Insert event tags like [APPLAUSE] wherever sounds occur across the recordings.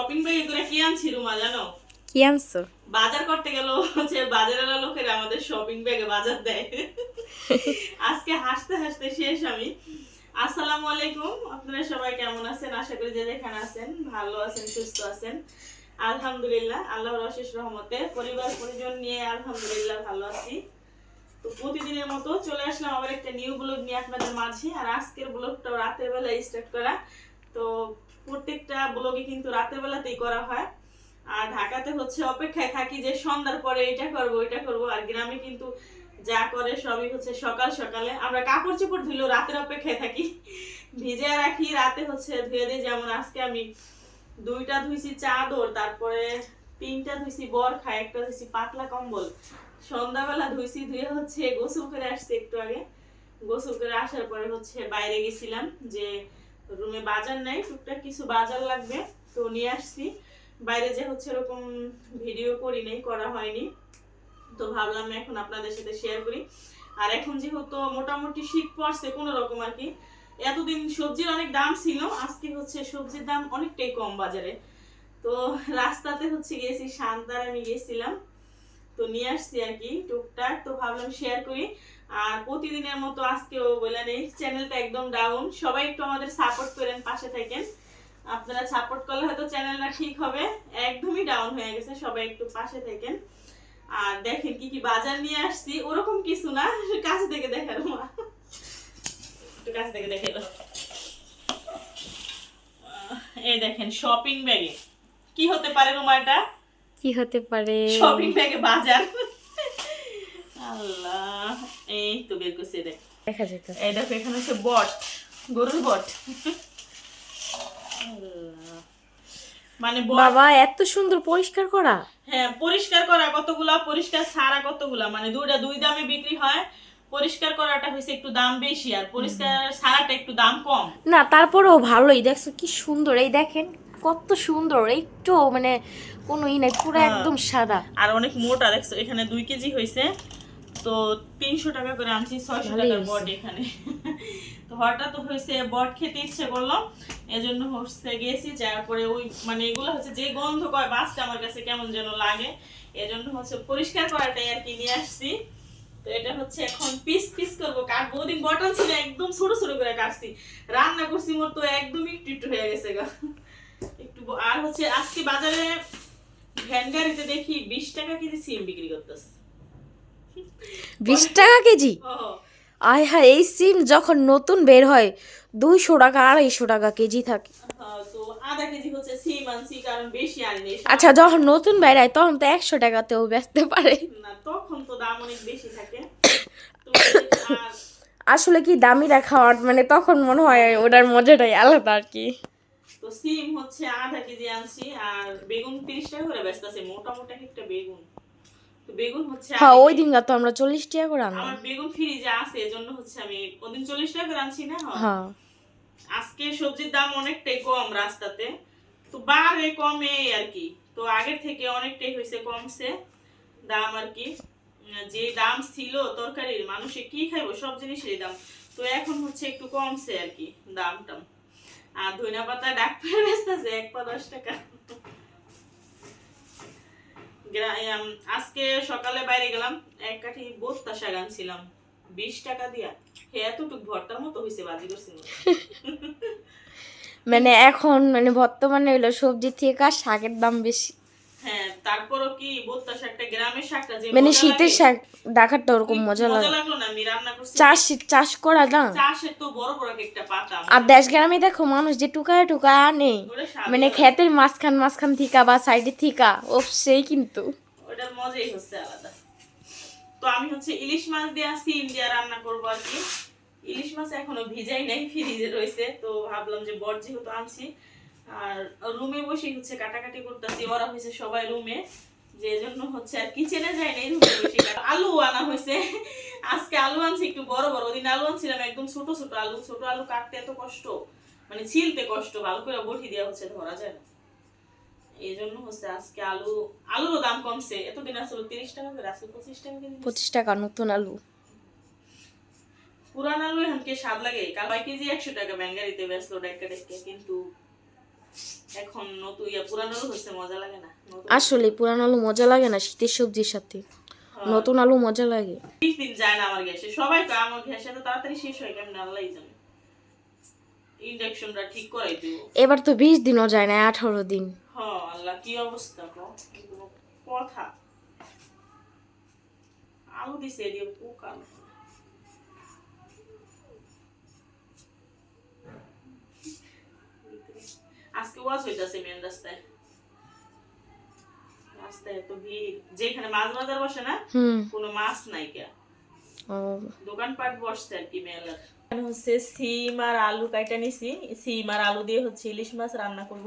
Shopping ব্যাগে করে কি আনছি রুমা জানো? কি আনছো? বাজার করতে গেল হচ্ছে বাজারের লোকেরা আমাদের শপিং ব্যাগে বাজার দেয়। আজকে হাসতে হাসতে শেষ আমি। আসসালামু আলাইকুম আপনারা সবাই কেমন আছেন? আশা করি যে যেখানে আছেন ভালো আছেন সুস্থ আছেন। আলহামদুলিল্লাহ আল্লাহর অশেষ রহমতে পরিবার পরিজন নিয়ে আলহামদুলিল্লাহ ভালো আছি। তো প্রতিদিনের মতো চলে আসলাম আবার একটা নিউ ব্লগ নিয়ে আপনাদের মাঝে। আর আজকের ব্লগটা রাতের বেলা স্টার্ট করা। তো প্রত্যেকটা ব্লগে কিন্তু রাতের বেলাতেই করা হয়। আর ঢাকাতে হচ্ছে অপেক্ষায় থাকি যে সন্ধ্যার পরে এটা করব এটা করব, আর গ্রামে কিন্তু যা করে সবই হচ্ছে সকাল সকালে। আমরা কাপড় চোপড় ধুলেও রাতের অপেক্ষায় থাকি। ভিজে রাখি, রাতে হচ্ছে ধুয়ে দিই। যেমন আজকে আমি দুইটা ধুইছি চাদর তারপরে তিনটা ধুইছি বরখা একটা ধুইছি পাতলা কম্বল। সন্ধ্যাবেলা ধুইছি, ধুয়ে হচ্ছে গোসল করে আসছি একটু আগে। গোসল করে আসার পরে হচ্ছে বাইরে গেছিলাম যে রুমে বাজার নাই, টুকটাক কিছু বাজার লাগবে, তো নিয়ে আসছি। বাইরে যে হচ্ছে এরকম ভিডিও করি নাই, করা হয়নি। তো ভাবলাম এখন আপনাদের সাথে শেয়ার করি। আর এখন যেহেতু মোটামুটি শীত পড়ছে কোনো রকম আর কি, এতদিন সবজির অনেক দাম ছিল, আজকে হচ্ছে সবজির দাম অনেকটাই কম বাজারে। তো রাস্তাতে হচ্ছে গেছি শান্তার আমি গেছিলাম তো নিয়ে আসছি আর কি, টুকটাক। তো ভাবলাম শেয়ার করি। আর প্রতিদিনের মতো আজকেও বললেন এই চ্যানেলটা একদম ডাউন সবাই একটু আমাদের সাপোর্ট করেন, পাশে থাকেন। আপনারা সাপোর্ট করলে হয়তো চ্যানেলটা ঠিক হবে। একদমই ডাউন হয়ে গেছে, সবাই একটু পাশে থাকেন। আর দেখেন কি কি বাজার নিয়ে আসছি। ওরকম কিছু না, কাছে থেকে দেখার মা। একটু কাছে থেকে দেখে এই দেখেন শপিং ব্যাগে কি হতে পারে রুমাটা কি হতে পারে? শপিং ব্যাগে বাজার। আল্লাহ এই তো বের করছে দেখ। দেখা যেত এই দেখো এখানে হচ্ছে বট গরুর বট। মানে বাবা এত সুন্দর পরিষ্কার করা। হ্যাঁ পরিষ্কার করা কতগুলা পরিষ্কার সারা কতগুলা। মানে দুইটা দুই দামে বিক্রি হয়। পরিষ্কার করাটা হয়েছে একটু দাম বেশি আর পরিষ্কার সারাটা একটু দাম কম। না তারপরেও ভালোই। দেখছ কি সুন্দর। এই দেখেন কত সুন্দর একটু মানে কোনো ই নাই পুরো হ্যাঁ। একদম সাদা। আর অনেক মোটা দেখছ এখানে দুই কেজি হয়েছে তো তিনশো টাকা করে আনছি ছয়শো টাকার বট এখানে। [LAUGHS] তো হঠাৎ হয়েছে বট খেতে ইচ্ছে করল এজন্য হচ্ছে গেছি যার পরে ওই মানে এগুলো হচ্ছে যে গন্ধ কয় বাসটা আমার কাছে কেমন যেন লাগে। এজন্য হচ্ছে পরিষ্কার করাটাই আর কি নিয়ে আসছি। তো এটা হচ্ছে এখন পিস পিস করব। কাটবো ওদিন বটল ছিল একদম ছোট ছোট করে কাটছি। রান্না করছি মোর তো একদমই একটু একটু হয়ে গেছে গা। আর হচ্ছে আজকে বাজারে ভ্যান গাড়িতে দেখি বিশ টাকা কেজি সিম বিক্রি করতেছে। বিশ টাকা কেজি? আয় হ্যাঁ এই সিম যখন নতুন বের হয় দুইশো টাকা আড়াইশো টাকা কেজি থাকে। আচ্ছা যখন নতুন বের হয় তখন তো একশো টাকাতেও বেচতে পারে। [COUGHS] আসলে কি দামি খাওয়ার মানে তখন মনে হয় ওটার মজাটাই আলাদা আর কি। তো সিম হচ্ছে আধা কেজি আনছি আর বেগুন তিরিশ টাকা করে ব্যস্ত আছে মোটামুটি একটা বেগুন। তো বেগুন হচ্ছে হ্যাঁ ওই দিন তো আমরা চল্লিশ টাকা করে আনলাম। আমার বেগুন ফ্রিজে আছে এজন্য হচ্ছে আমি ওদিন চল্লিশ টাকা করে আনছি না হ্যাঁ। আজকে সবজির দাম অনেকটাই কম রাস্তাতে। তো বাড়ে কমে আর কি। তো আগের থেকে অনেকটাই হয়েছে কমছে দাম আর কি। যে দাম ছিল তরকারির মানুষে কি খাইবো সব জিনিসের দাম। তো এখন হচ্ছে একটু কমছে আর কি দাম টাম আর ধনিয়া পাতা ডাক্তার বেচতেছে, এক পা দশ টাকা। আজকে সকালে বাইরে গেলাম, এক কাঠি বস্তা শাক আনছিলাম, বিশ টাকা দিয়া। হে, এতটুক ভর্তার মতো হয়েছে বাজি করছিল মানে এখন মানে বর্তমানে হলো সবজি থেকে আর শাকের দাম বেশি। তারপরও কি শাকটা গ্রামের শাকটা যে মানে শীতের শাক দেখারটা ওরকম মজা লাগে। মজা লাগল না? আমি রান্না করছি। চাষ চাষ করা না? চাষের তো বড় বড় একটা পাতা আর দেশ গ্রামে দেখো মানুষ যে টুকায় টুকায় আনে। মানে। ক্ষেতের মাঝখান মাঝখান থিকা বা সাইডে থিকা ও সেই কিন্তু। ওটার মজাই হচ্ছে আলাদা। তো আমি হচ্ছে ইলিশ মাছ দিয়ে সিম দিয়ে রান্না করব আর কি। ইলিশ মাছ এখনও ভিজাই নাই ফ্রিজে রয়েছে। তো ভাবলাম যে বট যেহেতু আনছি আর রুমে বসে হচ্ছে কাটাকাটি করতেছি ওরা হয়েছে সবাই রুমে। যে জন্য হচ্ছে আর কিচেনে যাই নাই রুমে বসে আলু আনা হয়েছে। আজকে আলু আনছি একটু বড় বড়। ওদিন আলু আনছিলাম একদম ছোট ছোট আলু। ছোট আলু কাটতে এত কষ্ট মানে ছিলতে কষ্ট ভালো করে বটি দেওয়া হচ্ছে ধরা যায় না। এই জন্য হচ্ছে আজকে আলু আলুরও দাম কমছে। এতদিন আসলে তিরিশ টাকা করে আজকে পঁচিশ টাকা পঁচিশ টাকা নতুন আলু। পুরান আলু এখন কে স্বাদ লাগে। কাল কেজি? একশো টাকা। ব্যাঙ্গারিতে বেসলো ডাক্কা ডেকে। কিন্তু এখন নতুন ইয়া পুরানো আলু হচ্ছে মজা লাগে না? আসলে পুরানো আলু মজা লাগে না শীতের সবজির সাথে। নতুন আলু মজা লাগে। বিশ দিন যায় না আমার গ্যাসে। সবাই তো আমার গ্যাসে তো তাড়াতাড়ি শেষ হয় কেমন আল্লাহ জানে? ইন্ডাকশনটা ঠিক করাই দিব। এবার তো বিশ দিনও যায় না আঠারো দিন। হ আল্লাহ কি অবস্থা কোনো কথা। আলু দিছে পোকা। ওয়াজ হইতাছে মেন রাস্তায়। রাস্তায় এত ভিড়। যেখানে মাছ বাজার বসে না কোনো মাছ নাই কে। দোকানপাট বসছে আর কি মেলার। হচ্ছে সিম আর আলু কাইটা নিছি। সিম আর আলু দিয়ে হচ্ছে ইলিশ মাছ রান্না করব।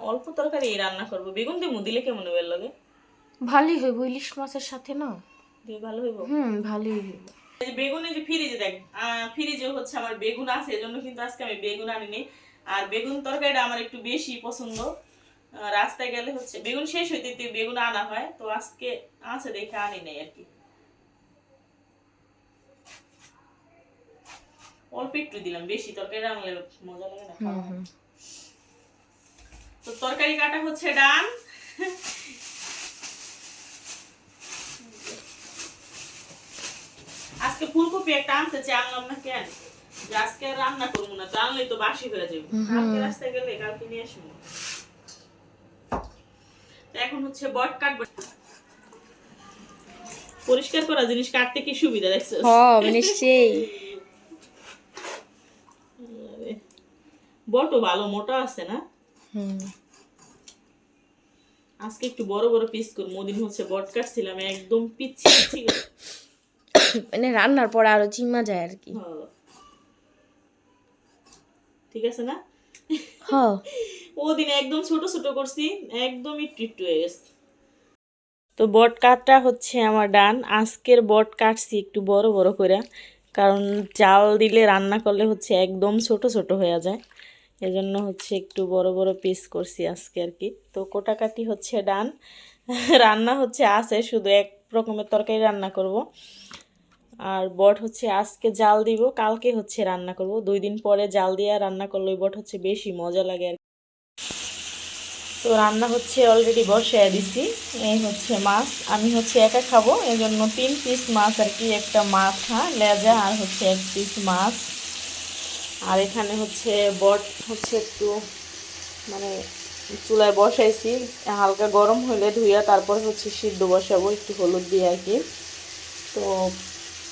অল্প তরকারি রান্না করব। বেগুন দিয়ে কেমন হবে ভালোই হইব ইলিশ মাছের সাথে না? দিয়ে ভালো হইব? হুম ভালোই হইব। বেগুনে যে ফ্রিজে দেখ আহ, ফ্রিজে হচ্ছে আমার বেগুন আছে এজন্য কিন্তু আজকে আমি বেগুন আনিনি। আর বেগুন তরকারিটা আমার একটু বেশি পছন্দ। রাস্তায় গেলে হচ্ছে বেগুন শেষ হইতে বেগুন আনা হয় তো আজকে আছে দেখে আনি নাই আর কি। অল্প একটু দিলাম বেশি তরকারি রান্নলে মজা লাগে না তো তরকারি কাটা হচ্ছে ডান। আজকে ফুলকপি একটা আনতে চাই আনলাম না কেন? আজকে আর রান্না করব না আনলেই তো বাসি হয়ে যাবে। কালকে রাস্তায় গেলে কালকে নিয়ে আসব। এখন হচ্ছে বট কাটবো। পরিষ্কার করা জিনিস কাটতে কি সুবিধা দেখছ? মানে সেই বটও ভালো মোটা আছে না? আজকে একটু বড় বড় পিস করব। ওদিন হচ্ছে বট কাটছিলাম একদম পিচ্ছি মানে রান্নার পর আরও চিমা যায় আর কি। ঠিক আছে না? ও [LAUGHS] ওদিন একদম ছোট ছোট করছি একদম একটু একটু হয়ে গেছে। তো বট কাটটা হচ্ছে আমার ডান আজকের বট কাটছি একটু বড় বড় করে কারণ চাল দিলে রান্না করলে হচ্ছে একদম ছোট ছোট হয়ে যায়। এজন্য হচ্ছে একটু বড় বড় পিস করছি আজকে আর কি। তো কোটাকাটি হচ্ছে ডান [LAUGHS] রান্না হচ্ছে আছে শুধু এক রকমের তরকারি রান্না করব। আর বট হচ্ছে আজকে জাল দিব, কালকে হচ্ছে রান্না করব। দুই দিন পরে জাল দিয়ে রান্না করলে বট হচ্ছে বেশি মজা লাগে আর। তো রান্না হচ্ছে অলরেডি বসায় দিছি, এই হচ্ছে মাছ। আমি হচ্ছে একা খাব এই জন্য তিন পিস মাছ আর কি, একটা মাথা, লেজা আর হচ্ছে এক পিস মাছ। আর এখানে হচ্ছে বট হচ্ছে একটু মানে চুলায় বসাইছি, হালকা গরম হলে ধুইয়া তারপর হচ্ছে সিদ্ধ বসাবো, একটু হলুদ দিয়ে আর কি। তো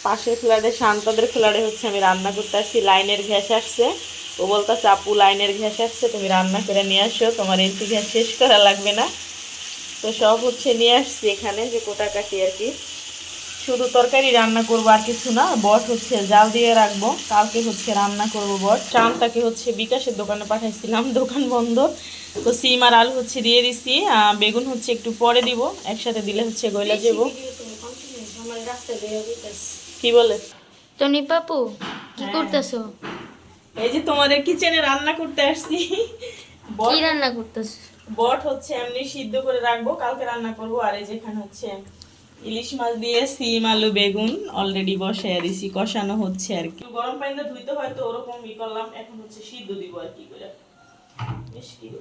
পাশের ফ্ল্যাটে শান্তদের ফ্ল্যাটে হচ্ছে আমি রান্না করতে আসছি লাইনের ঘ্যাস আসছে। ও বলতেছে আপু লাইনের ঘ্যাস আসছে তুমি রান্না করে নিয়ে আসো তোমার এলপি ঘ্যাস শেষ করা লাগবে না। তো সব হচ্ছে নিয়ে আসছি এখানে যে কোটাকাটি আর কি। শুধু তরকারি রান্না করব আর কিছু না বট হচ্ছে জাল দিয়ে রাখব। কালকে হচ্ছে রান্না করব বট। চানটাকে হচ্ছে বিকাশের দোকানে পাঠাইছিলাম [LAUGHS] দোকান বন্ধ। তো সিম আর আলু হচ্ছে দিয়ে দিছি বেগুন হচ্ছে একটু পরে দিব একসাথে দিলে হচ্ছে গইলা যাব কি বলে? টনি পাপু কি করতেছো? এই যে তোমাদের কিচেনে রান্না করতে আসছি। কি রান্না করতেছো? বট হচ্ছে এমনি সিদ্ধ করে রাখব কালকে রান্না করব। আর এই যেখানে হচ্ছে ইলিশ মাছ দিয়ে সিম আলু বেগুন অলরেডি বসে আর ইসি কষানো হচ্ছে আর কি। গরম পানিতে ধুইতে হয়তো ওরকম ই করলাম এখন হচ্ছে সিদ্ধ দিব আর কি করে।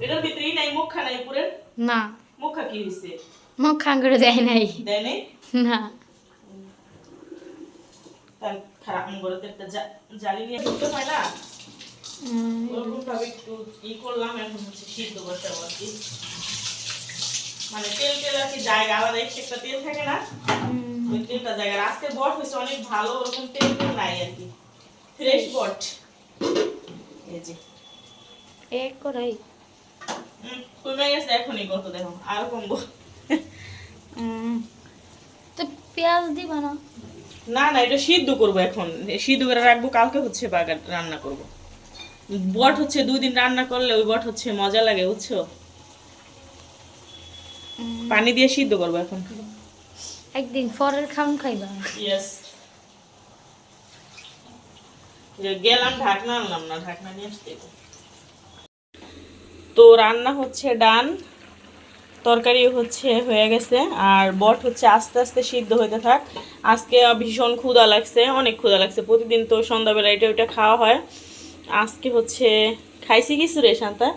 এটার ভিতরেই নাই মুখা নাই পুরে। না। মুখা কি হয়েছে মুখ করে দেয় নাই। দেয় নাই? না। তার খারাপ করে তো একটা জালি নিয়ে ধুতে হয় না? ওরকম ভাবে একটু ই করলাম এখন হচ্ছে সিদ্ধ মানে তেল তেল আর কি জায়গা আলাদা একটা তেল থাকে না? ওই তেলটা জায়গা। আজকে বট হয়েছে অনেক ভালো ওরকম তেল তেল নাই আর কি। ফ্রেশ বট। এই যে। এক করাই। কমে গেছে এখনই কত দেখো আর কমবো। তো পেঁয়াজ দিবা না? না না এটা সিদ্ধ করব এখন। সিদ্ধ করে রাখব কালকে হচ্ছে বাগার রান্না করব। বট হচ্ছে দুই দিন রান্না করলে ওই বট হচ্ছে মজা লাগে বুঝছ? পানি দিয়ে সিদ্ধ করব এখন। একদিন ফরের খাম খাইবা? ইয়েস গেলাম ঢাকনা আনলাম না ঢাকনা নিয়ে আসতে তো রান্না হচ্ছে ডান। তরকারি হচ্ছে হয়ে গেছে। আর বট হচ্ছে আস্তে আস্তে সিদ্ধ হইতে থাক। আজকে ভীষণ ক্ষুধা লাগছে অনেক ক্ষুধা লাগছে। প্রতিদিন তো সন্ধ্যাবেলা এটা ওইটা খাওয়া হয়। আজকে হচ্ছে খাইছি কিছু রে শান্তা?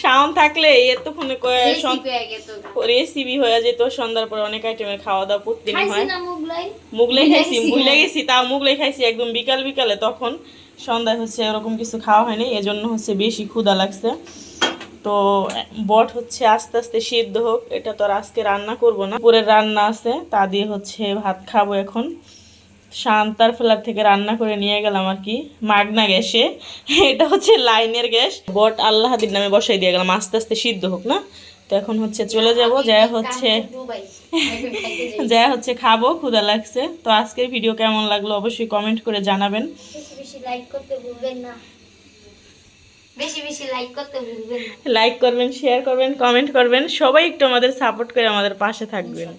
শাওন থাকলে এতক্ষণে রেসিপি হয়ে যেত সন্ধ্যার পরে অনেক আইটেমের খাওয়া দাওয়া প্রতিদিন হয়। মুগলাই খাইছি গেছি, ভুলে হ্যাঁ। গেছি তাও মুগলাই খাইছি। একদম বিকাল বিকালে তখন সন্ধ্যায় হচ্ছে এরকম কিছু খাওয়া হয়নি এজন্য হচ্ছে বেশি ক্ষুধা লাগছে। তো বট হচ্ছে আস্তে আস্তে সিদ্ধ হোক এটা তো আর আজকে রান্না করব না। রান্না আছে তা দিয়ে হচ্ছে ভাত খাব এখন। শান্তার ফেলার থেকে রান্না করে নিয়ে গেলাম আর কি মাগনা গ্যাসে। [LAUGHS] এটা হচ্ছে লাইনের গ্যাস। বট আল্লাহাদির নামে বসাই দিয়ে গেলাম আস্তে আস্তে সিদ্ধ হোক না? তো এখন হচ্ছে চলে যাব যা হচ্ছে যা [LAUGHS] হচ্ছে খাব ক্ষুদা লাগছে। তো আজকের ভিডিও কেমন লাগল অবশ্যই কমেন্ট করে জানাবেন। বেশি বেশি লাইক করতে ভুলবেন না। বেশি বেশি লাইক করতে লাইক করবেন শেয়ার করবেন কমেন্ট করবেন। সবাই একটু আমাদের সাপোর্ট করে আমাদের পাশে থাকবেন।